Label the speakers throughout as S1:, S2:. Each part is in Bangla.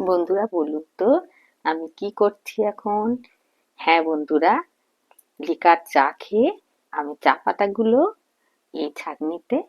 S1: বন্ধুরা, বলুন তো, আমি কি করছি এখন? হ্যাঁ বন্ধুরা, লিকার চা খেয়ে আমি চা পাতাগুলো এই ছাঁকনিতে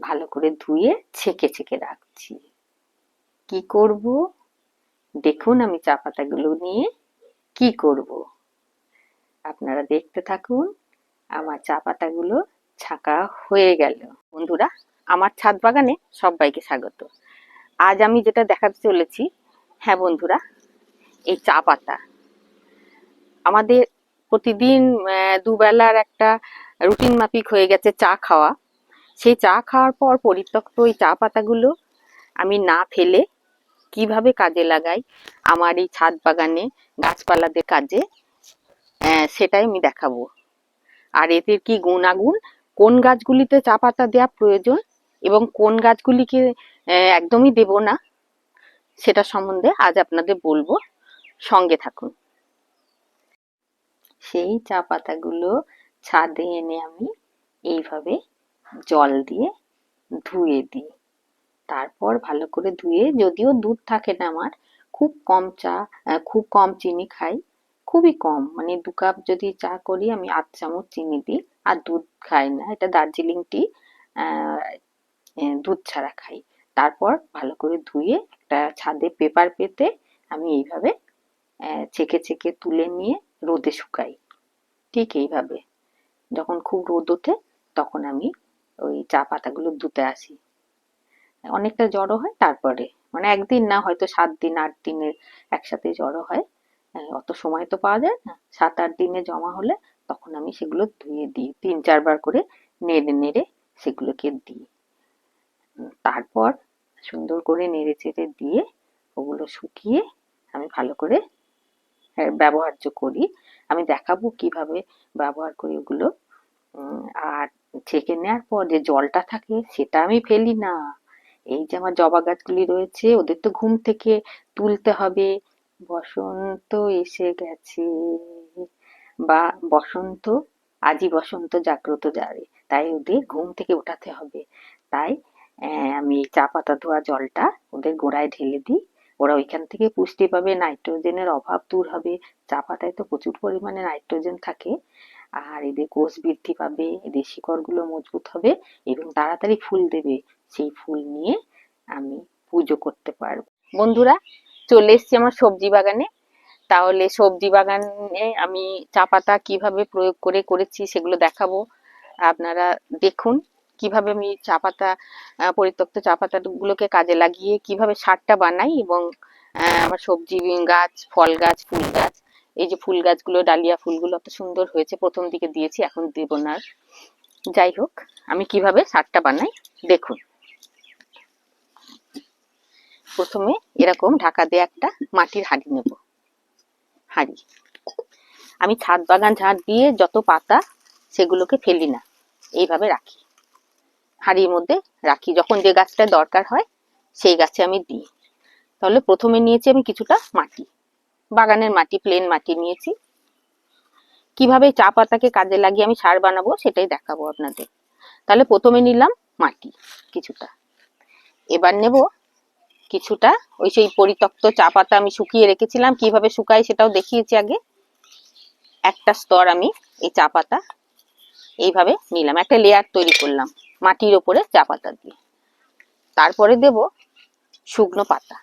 S1: ভালো করে ধুয়ে ছেঁকে ছেঁকে রাখছি। কি করব? দেখুন আমি চা পাতাগুলো নিয়ে কি করব। আপনারা দেখতে থাকুন, আমার চা পাতাগুলো ছাঁকা হয়ে গেল। বন্ধুরা, আমার ছাদ বাগানে সবাইকে স্বাগত। আজ আমি যেটা দেখাতে চলেছি হ্যাঁ বন্ধুরা, এই চা পাতা। আমাদের প্রতিদিন দুবেলার একটা রুটিন মাফিক হয়ে গেছে চা খাওয়া। সেই চা খাওয়ার পর পরিত্যক্ত ওই চা পাতাগুলো আমি না ফেলে কীভাবে কাজে লাগাই, আমার এই ছাদ বাগানে গাছপালাদের কাজে সেটাই আমি দেখাবো। আর এদের কি গুণাগুণ? কোন গাছগুলিতে চা পাতা দেওয়া প্রয়োজন এবং কোন গাছগুলিকে একদমই দেব না। সেটা সম্বন্ধে আজ আপনাদের বলব। সঙ্গে থাকুন। সেই চা পাতাগুলো ছাদে এনে আমি এইভাবে জল দিয়ে ধুয়ে দিই। তারপর ভালো করে ধুয়ে, যদিও দুধ থাকে না আমার, খুব কম চা খুব কম চিনি খাই। খুবই কম মানে দু কাপ যদি চা করি, আমি আধ চামচ চিনি দিই, আর দুধ খাই না। এটা দার্জিলিং টি দুধ ছাড়া খাই। তারপর ভালো করে ধুয়ে একটা ছাদে পেপার পেতে আমি এইভাবে ছেঁকে ছেঁকে তুলে নিয়ে রোদে শুকাই। ঠিক এইভাবে। যখন খুব রোদ ওঠে, তখন আমি ওই চা পাতাগুলো ধুতে আসি। অনেকটা জড়ো হয় তারপরে। মানে একদিন না, হয়তো সাত দিন, আট দিনের একসাথে জড়ো হয়। অত সময় তো পাওয়া যায় না। সাত, আট দিনে জমা হলে তখন আমি সেগুলো ধুয়ে দিই। তিন, চারবার করে নেড়ে নেড়ে সেগুলোকে দিই। তারপর সুন্দর করে নেড়ে চেড়ে দিয়ে ওগুলো শুকিয়ে আমি ভালো করে ব্যবহার্য করি। আমি দেখাবো কীভাবে ব্যবহার করি ওগুলো। আর ছেঁকে নেওয়ার পর যে জলটা থাকে সেটা আমি ফেলি না। এই যে আমার জবা গাছগুলি রয়েছে, ওদের তো ঘুম থেকে তুলতে হবে। বসন্ত এসে গেছে। বা বসন্ত, আজই বসন্ত জাগ্রত যাবে তাই ওদের ঘুম থেকে ওঠাতে হবে। তাই আমি চা পাতা ধোয়া জলটা ওদের গোড়ায় ঢেলে দিই। ওরা ওইখান থেকে পুষ্টি পাবে, নাইট্রোজেনের অভাব দূর হবে। চা পাতায় তো প্রচুর পরিমাণে নাইট্রোজেন থাকে। আর এদের কোষ বৃদ্ধি পাবে, এদের শিকড়গুলো মজবুত হবে এবং তাড়াতাড়ি ফুল দেবে। সেই ফুল নিয়ে আমি পুজো করতে পারব। বন্ধুরা, চলে এসছি আমার সবজি বাগানে। তাহলে সবজি বাগানে আমি চা পাতা কীভাবে প্রয়োগ করে করেছি সেগুলো দেখাবো। আপনারা দেখুন। কীভাবে আমি চা পাতা পরিত্যক্ত চা পাতাগুলোকে কাজে লাগিয়ে কীভাবে সারটা বানাই এবং আমার সবজি গাছ, ফল গাছ, ফুল গাছ, এই যে ফুল গাছগুলো, ডালিয়া ফুলগুলো অত সুন্দর হয়েছে, প্রথম দিকে দিয়েছি, এখন দেব না যাই হোক, আমি কীভাবে সারটা বানাই, দেখুন। প্রথমে এরকম ঢাকা দিয়ে একটা মাটির হাঁড়ি নেব। হাঁড়ি। আমি ছাদ বাগান ঝাড় দিয়ে যত পাতা সেগুলোকে ফেলি না, এইভাবে রাখি। হাঁড়ির মধ্যে রাখি। যখন যে গাছটা দরকার হয়, সেই গাছে আমি দিই। তাহলে প্রথমে নিয়েছি আমি কিছুটা মাটি। বাগানের মাটি প্লেন মাটি নিয়েছি। কীভাবে চা পাতাকে কাজে লাগিয়ে আমি সার বানাবো সেটাই দেখাবো আপনাদের। তাহলে প্রথমে নিলাম মাটি কিছুটা। এবার নেব কিছুটা ওই সেই পরিত্যক্ত চা পাতা আমি শুকিয়ে রেখেছিলাম। কীভাবে শুকাই সেটাও দেখিয়েছি আগে। একটা স্তর আমি এই চা পাতা এইভাবে নিলাম। একটা লেয়ার তৈরি করলাম। মাটির ওপরে চা পাতা দিয়ে। তারপরে দেব শুকনো পাতা।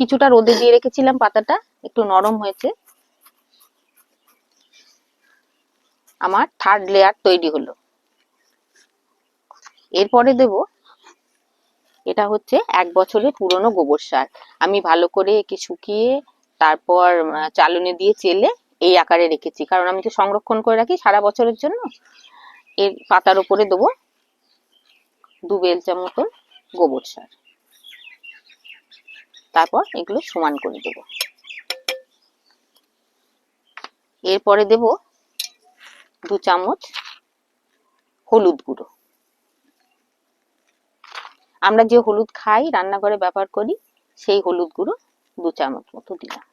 S1: কিছুটা রোদে দিয়ে রেখেছিলাম পাতাটা, একটু নরম হয়েছে। আমার থার্ড লেয়ার তৈরি হলো। এরপরে দেব, এটা হচ্ছে এক বছরের পুরনো গোবর সার। আমি ভালো করে একে শুকিয়ে তারপর চালনি দিয়ে চেলে এই আকারে রেখেছি। কারণ আমি তো সংরক্ষণ করে রাখি সারা বছরের জন্য। এর পাতার উপরে দেবো দু বেলচা মতন গোবর সার। তারপর এগুলো সমান করে দেব। এরপরে দেব দু চামচ হলুদ গুঁড়ো। আমরা যে হলুদ খাই, রান্নাঘরে ব্যবহার করি, সেই হলুদ গুঁড়ো দু চামচ মতো দিলাম।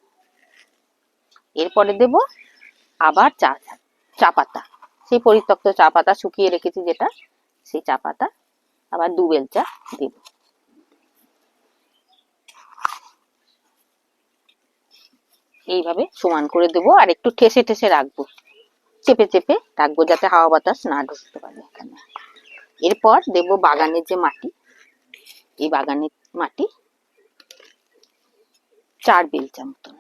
S1: এরপরে দেব আবার চা চা পাতা। সেই পরিত্যক্ত চা পাতা শুকিয়ে রেখেছি যেটা, সেই চা পাতা আবার দু বেলচা দেব। এইভাবে সমান করে দেবো আর একটু ঠেসে ঠেসে রাখব। চেপে চেপে রাখব যাতে হাওয়া বাতাস না ঢুকতে পারে এখানে। এরপর দেব বাগানের যে মাটি, এই বাগানের মাটি চার বেলচা মতন।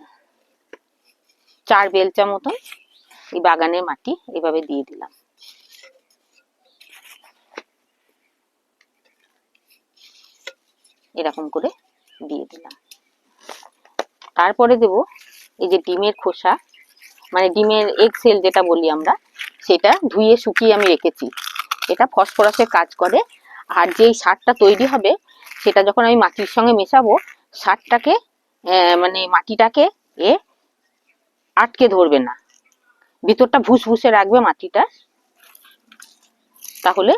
S1: চার বেলচা মতন এই বাগানের মাটি এভাবে দিয়ে দিলাম। এরকম করে দিয়ে দিলাম। তারপরে দেব এই যে ডিমের খোসা মানে ডিমের এগ সেল যেটা বলি আমরা, সেটা ধুয়ে শুকিয়ে আমি রেখেছি। এটা ফসফরাসের কাজ করে। আর যেই সারটা তৈরি হবে, সেটা যখন আমি মাটির সঙ্গে মেশাবো, সারটাকে মানে মাটিটাকে এ আটকে ধরবে না। ভিতরটা ভুসভুসে রাখবে মাটিটা, তাহলে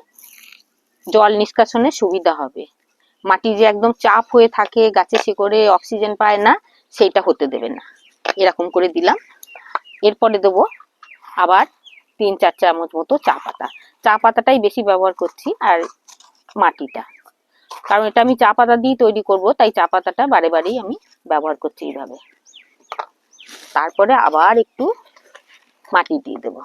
S1: জল নিষ্কাশনে সুবিধা হবে। মাটি যে একদম চাপ হয়ে থাকে, গাছে শিকড়ে অক্সিজেন পায় না, সেইটা হতে দেবে না। এরকম করে দিলাম। এরপরে দেবো আবার তিন, চার চামচ মতো চা পাতা। চা পাতাটাই বেশি ব্যবহার করছি, আর মাটিটা। কারণ এটা আমি চা পাতা দিয়ে তৈরি করব, তাই চা পাতাটা বারে বারেই আমি ব্যবহার করছি এইভাবে। তারপরে আবার একটু মাটি দিয়ে দেবো।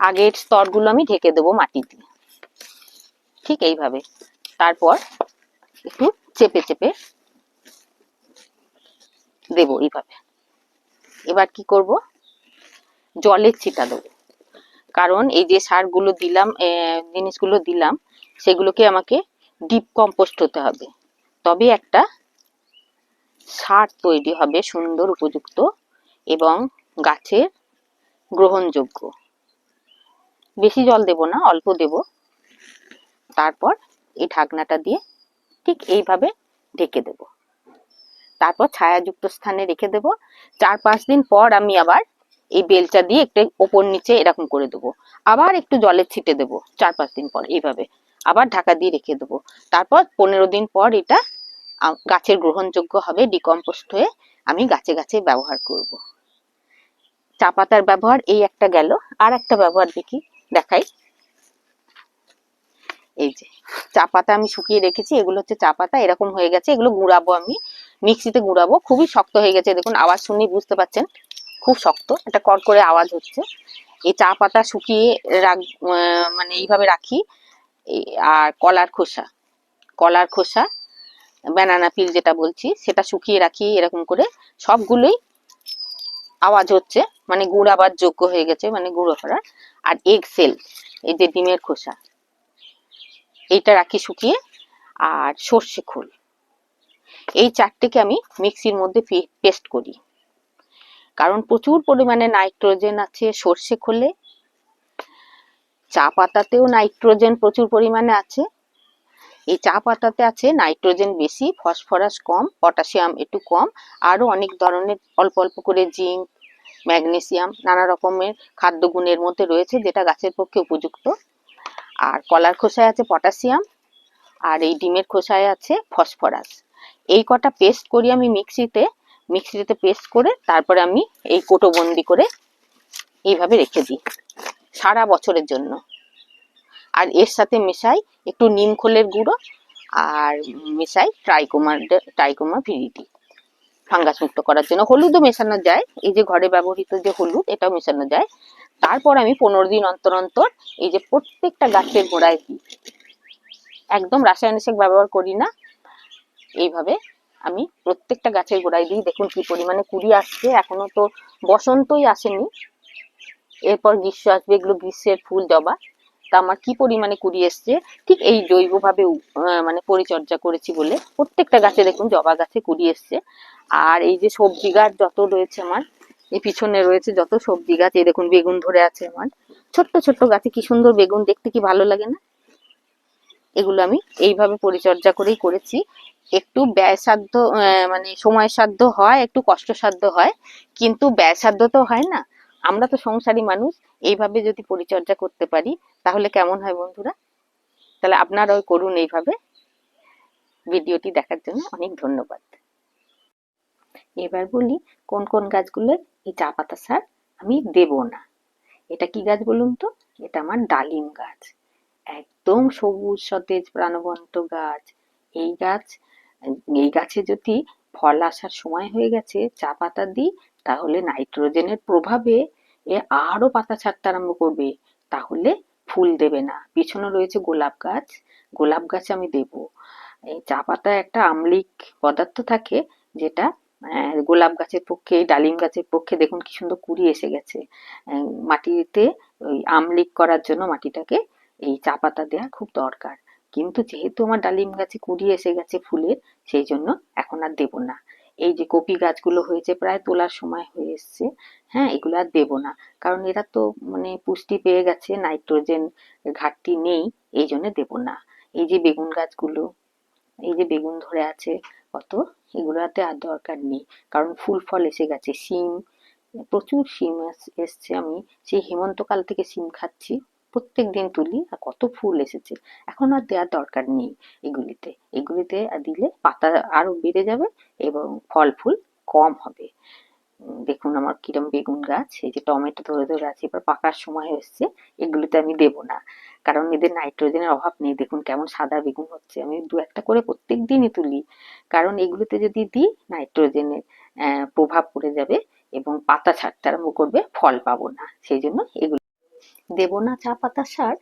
S1: আগের স্তরগুলো আমি ঢেকে দেবো মাটি দিয়ে ঠিক এইভাবে। তারপর একটু চেপে চেপে দেব এইভাবে। এবার কি করব? জলের ছিটা দেবো। কারণ এই যে সারগুলো দিলাম জিনিসগুলো দিলাম, সেগুলোকে আমাকে ডিপ কম্পোস্ট হতে হবে। তবে একটা সার তৈরি হবে সুন্দর উপযুক্ত এবং গাছের গ্রহণযোগ্য। বেশি জল দেব না, অল্প দেব। তারপর এই ঢাকনাটা দিয়ে ঠিক এইভাবে ঢেকে দেব। তারপর ছায়াযুক্ত স্থানে রেখে দেব। চার পাঁচ দিন পর আমি আবার এই বেলচা দিয়ে একটু ওপর নিচে এরকম করে দেবো। আবার একটু জলের ছিটে দেব, চার পাঁচ দিন পর এইভাবে। আবার ঢাকা দিয়ে রেখে দেবো। তারপর পনেরো দিন পর এটা গাছের গ্রহণযোগ্য হবে ডিকম্পোস্ট হয়ে আমি গাছে গাছে ব্যবহার করব। চা পাতার ব্যবহার এই একটা গেল। আর একটা ব্যবহার দেখি, দেখাই। এই যে, চা পাতা আমি শুকিয়ে রেখেছি, এগুলো হচ্ছে চা পাতা, এরকম হয়ে গেছে। এগুলো গুঁড়াবো আমি, মিক্সিতে গুঁড়াবো। খুবই শক্ত হয়ে গেছে, দেখুন, আওয়াজ শুনেই বুঝতে পাচ্ছেন খুব শক্ত একটা করে আওয়াজ হচ্ছে। এই চা পাতা শুকিয়ে রাখ মানে এইভাবে রাখি। আর কলার খোসা কলার খোসা ব্যানানা পিল যেটা বলছি, সেটা শুকিয়ে রাখি এরকম করে। সবগুলোই আওয়াজ হচ্ছে মানে গুড় গুঁড়াবার যোগ্য হয়ে গেছে মানে গুঁড়ো করার। আর এগ সেল এই যে ডিমের খোসা, এইটা রাখি শুকিয়ে। আর সর্ষে খোল, এই চারটেকে আমি মিক্সির মধ্যে পেস্ট করি। কারণ প্রচুর পরিমাণে নাইট্রোজেন আছে সর্ষে খোলে। চা পাতাতেও নাইট্রোজেন প্রচুর পরিমাণে আছে। এই চা পাতাতে আছে নাইট্রোজেন বেশি, ফসফরাস কম, পটাশিয়াম একটু কম, আরও অনেক ধরনের অল্প অল্প করে জিঙ্ক, ম্যাগনেসিয়াম, নানা রকমের খাদ্য গুণের মধ্যে রয়েছে যেটা গাছের পক্ষে উপযুক্ত। আর কলার খোসায় আছে পটাশিয়াম, আর এই ডিমের খোসায় আছে ফসফরাস। এই কটা পেস্ট করি আমি মিক্সিতে মিক্সিতে পেস্ট করে তারপরে আমি এই কোটোবন্দি করে এইভাবে রেখে দিই, সারা বছরের জন্য। আর এর সাথে মেশাই একটু নিম খোলের গুঁড়ো আর মেশাই ট্রাইকোমা ট্রাইকোমা ভিরিটি ফাঙ্গাস মুক্ত করার জন্য হলুদও মেশানো যায়। এই যে ঘরে ব্যবহৃত যে হলুদ, এটাও মেশানো যায়। তারপর আমি পনেরো দিন অন্তর অন্তর এই যে প্রত্যেকটা গাছের গোড়ায় দিই। একদম রাসায়নিক ব্যবহার করি না। এইভাবে আমি প্রত্যেকটা গাছের গোড়ায় দিই। দেখুন কি পরিমাণে কুড়ি আসছে। এখনও তো বসন্তই আসেনি। এরপর গ্রীষ্ম আসবে, এগুলো গ্রীষ্মের ফুল জবা। আমার কি পরিমাণে কুড়ি এসছে? ঠিক এই জৈবভাবে মানে পরিচর্যা করেছি বলে। প্রত্যেকটা গাছে দেখুন, জবা গাছে কুড়ি এসছে। আর এই যে সবজি গাছ যত রয়েছে আমার, এই পিছনে রয়েছে যত সবজি গাছ, এই দেখুন বেগুন ধরে আছে আমার। ছোট্ট ছোট্ট গাছে কি সুন্দর বেগুন, দেখতে কি ভালো লাগে না? এগুলো আমি এইভাবে পরিচর্যা করেই করেছি। একটু ব্যয়সাধ্য মানে সময় সাধ্য হয়, একটু কষ্টসাধ্য হয়, কিন্তু ব্যয়সাধ্য তো হয় না। আমরা তো সংসারী মানুষ, এইভাবে যদি পরিচর্যা করতে পারি, তাহলে কেমন হয় বন্ধুরা? তাহলে আপনারাও করুন এইভাবে। ভিডিওটি দেখার জন্য অনেক ধন্যবাদ। এবার বলি, কোন কোন গাছগুলো এই চা পাতা সার আমি দেব না? এটা কি গাছ বলুন তো? এটা আমার ডালিম গাছ। একদম সবুজ, সতেজ, প্রাণবন্ত গাছ। এই গাছ, এই গাছে যদি ফল আসার সময় হয়ে গেছে, চা পাতা দিই, তাহলে নাইট্রোজেনের প্রভাবে এ আরও পাতা ছাড়তে আরম্ভ করবে। তাহলে ফুল দেবে না। পিছনে রয়েছে গোলাপ গাছ। গোলাপ গাছ আমি দেব। এই চা পাতায় একটা আম্লিক পদার্থ থাকে, যেটা গোলাপ গাছের পক্ষে, ডালিম গাছের পক্ষে দেখুন কি সুন্দর কুড়ি এসে গেছে। মাটিতে ওই আমলিক করার জন্য মাটিটাকে এই চা পাতা দেওয়া খুব দরকার। কিন্তু যেহেতু আমার ডালিম গাছে কুড়ি এসে গেছে ফুলের, সেই জন্য এখন আর দেবো না। এই যে কপি গাছগুলো হয়েছে, প্রায় তোলার সময় হয়ে এসছে হ্যাঁ এগুলো আর দেবো না। কারণ এরা তো মানে পুষ্টি পেয়ে গেছে, নাইট্রোজেন ঘাটতি নেই, এই জন্য দেবো না। এই যে বেগুন গাছগুলো, এই যে বেগুন ধরে আছে কত, এগুলোতে আর দরকার নেই। কারণ ফুল ফল এসে গেছে, শিম, প্রচুর শিম এস- এসছে আমি। সেই হেমন্তকাল থেকে শিম খাচ্ছি। প্রত্যেক দিন তুলি আর কত ফুল এসেছে। এখন আর দেওয়ার দরকার নেই এগুলিতে। এগুলিতে দিলে পাতা আরও বেড়ে যাবে এবং ফল ফুল কম হবে। দেখুন আমার কিরম বেগুন গাছ, এই যে টমেটো ধরে ধরে আছে, এবার পাকার সময় এসছে এগুলিতে আমি দেবো না। কারণ এদের নাইট্রোজেনের অভাব নেই। দেখুন কেমন সাদা বেগুন হচ্ছে। আমি দু একটা করে প্রত্যেক দিনই তুলি। কারণ এগুলিতে যদি দিই, নাইট্রোজেনের প্রভাব পড়ে যাবে এবং পাতা ছাড়তে আরম্ভ করবে, ফল পাবো না। সেই জন্য এগুলো দেবো না চা পাতা সার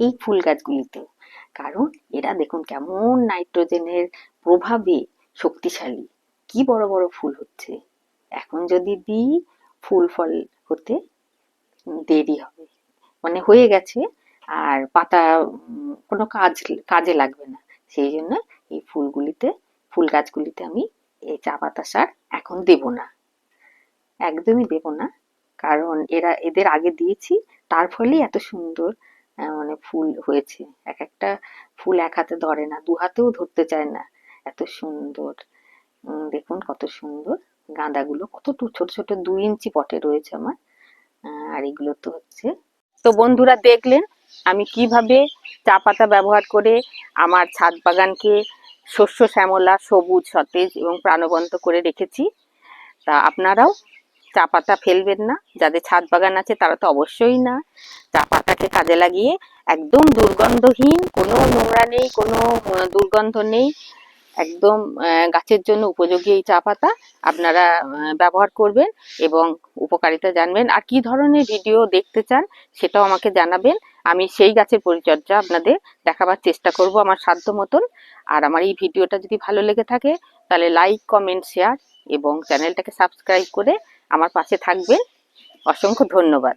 S1: এই ফুল গাছগুলিতেও কারণ এরা দেখুন কেমন নাইট্রোজেনের প্রভাবে শক্তিশালী। কি বড় বড় ফুল হচ্ছে। এখন যদি দিই, ফুল ফল হতে দেরি হবে। মানে হয়ে গেছে আর পাতা কোনো কাজ, কাজে লাগবে না। সেই জন্য এই ফুলগুলিতে, ফুল গাছগুলিতে আমি এই চা পাতা সার এখন দেব না। একদমই দেব না। কারণ এরা এদের আগে দিয়েছি, তার ফলেই এত সুন্দর মানে ফুল হয়েছে। এক একটা ফুল এক হাতে ধরে না, দু হাতেও ধরতে চায় না। এত সুন্দর। দেখুন কত সুন্দর গাঁদাগুলো, কত ছোট ছোট দুই ইঞ্চি পটে রয়েছে আমার। আর এগুলো তো হচ্ছে। তো বন্ধুরা দেখলেন আমি কীভাবে চা পাতা ব্যবহার করে আমার ছাদ বাগানকে শস্য শ্যামলা, সবুজ, সতেজ এবং প্রাণবন্ত করে রেখেছি। তা আপনারাও চা পাতা ফেলবেন না। যাদের ছাদ বাগান আছে তারা তো অবশ্যই না। চা পাতাকে কাজে লাগিয়ে একদম দুর্গন্ধহীন, কোনো নোংরা নেই, কোনো দুর্গন্ধ নেই। একদম গাছের জন্য উপযোগী এই চা পাতা আপনারা ব্যবহার করবেন এবং উপকারিতা জানবেন। আর কি ধরনের ভিডিও দেখতে চান সেটাও আমাকে জানাবেন। আমি সেই গাছের পরিচর্যা আপনাদের দেখাবার চেষ্টা করব আমার সাধ্য মতন। আর আমার এই ভিডিওটা যদি ভালো লেগে থাকে তাহলে লাইক কমেন্ট শেয়ার এবং চ্যানেলটাকে সাবস্ক্রাইব করে আমার পাশে থাকবেন। অসংখ্য ধন্যবাদ।